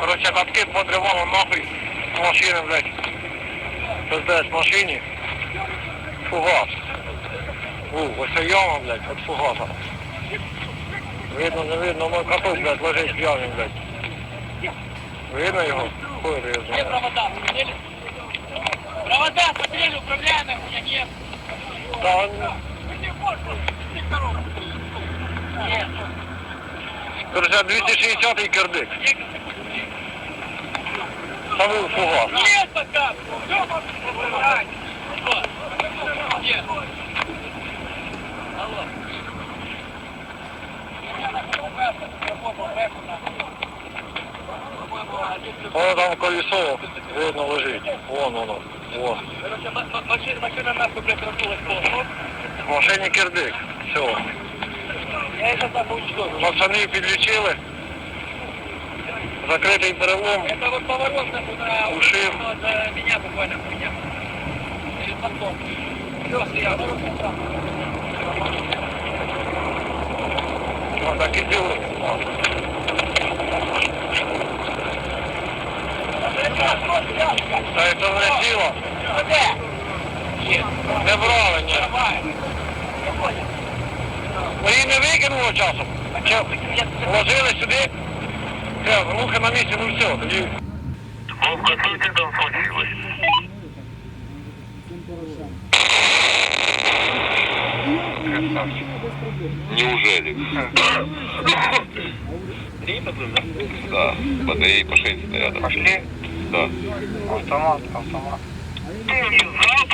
Короче, катки подривало нахуй з машини, блядь. Пиздець, в машині. Фугас. У, ось яма, блядь, от фугаса. Видно, не видно, мой каток, блядь, лежить в ямі, блядь. Видно його? Хуй Где провода? Смотрели? Провода смотрели, управляемых у меня нет. Да он, Нет. короче, 260-й кирдык. Самый фугас. Нет пока. Все, Воно там колесо, видно, лежить. Вон воно. Вон. Короче, ма- ма- машина, машина нахуй, блядь, разнулась полностью. В машині кирдик. Все. Я это так уничтожу. Пацани підлічили. Закритий перелом. Это вот поворот нахуй на Ушиб. вот, э, меня буквально хуйня. Через поддон. Все, стоял. Ну, так і діло. Та це не діло. Не брали, ні. Ви її не викинуло часом? Чи вложили сюди? Все, рухи на місці, ну все, тоді. Ну, какие там случилось? Неужели? Да, батареи по 6 стоят. Пошли. Да. Автомат, автомат. Завтра